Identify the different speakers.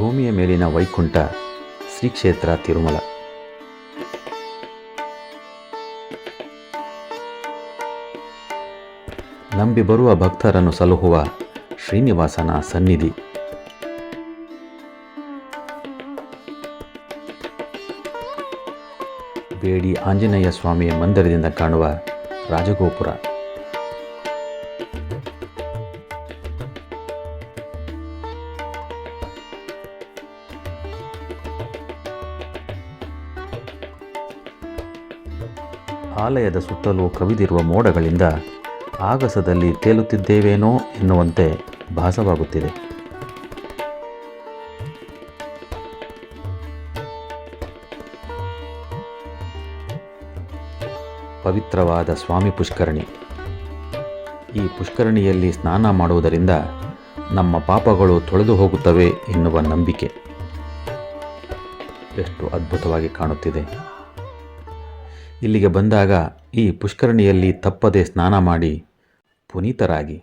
Speaker 1: ಭೂಮಿಯ ಮೇಲಿನ ವೈಕುಂಠ ಶ್ರೀ ಕ್ಷೇತ್ರ ತಿರುಮಲ. ನಂಬಿ ಬರುವ ಭಕ್ತರನ್ನು ಸಲಹುವ ಶ್ರೀನಿವಾಸನ ಸನ್ನಿಧಿ. ಬೇಡಿ ಆಂಜನೇಯ ಸ್ವಾಮಿಯ ಮಂದಿರದಿಂದ ಕಾಣುವ ರಾಜಗೋಪುರ. ಆಲಯದ ಸುತ್ತಲೂ ಕವಿದಿರುವ ಮೋಡಗಳಿಂದ ಆಗಸದಲ್ಲಿ ತೇಲುತ್ತಿದ್ದೇವೇನೋ ಎನ್ನುವಂತೆ ಭಾಸವಾಗುತ್ತಿದೆ. ಪವಿತ್ರವಾದ ಸ್ವಾಮಿ ಪುಷ್ಕರಣಿ. ಈ ಪುಷ್ಕರಣಿಯಲ್ಲಿ ಸ್ನಾನ ಮಾಡುವುದರಿಂದ ನಮ್ಮ ಪಾಪಗಳು ತೊಳೆದು ಹೋಗುತ್ತವೆ ಎನ್ನುವ ನಂಬಿಕೆ. ಎಷ್ಟು ಅದ್ಭುತವಾಗಿ ಕಾಣುತ್ತಿದೆ. ಇಲ್ಲಿಗೆ ಬಂದಾಗ ಈ ಪುಷ್ಕರಣಿಯಲ್ಲಿ ತಪ್ಪದೆ ಸ್ನಾನ ಮಾಡಿ ಪುನೀತರಾಗಿ.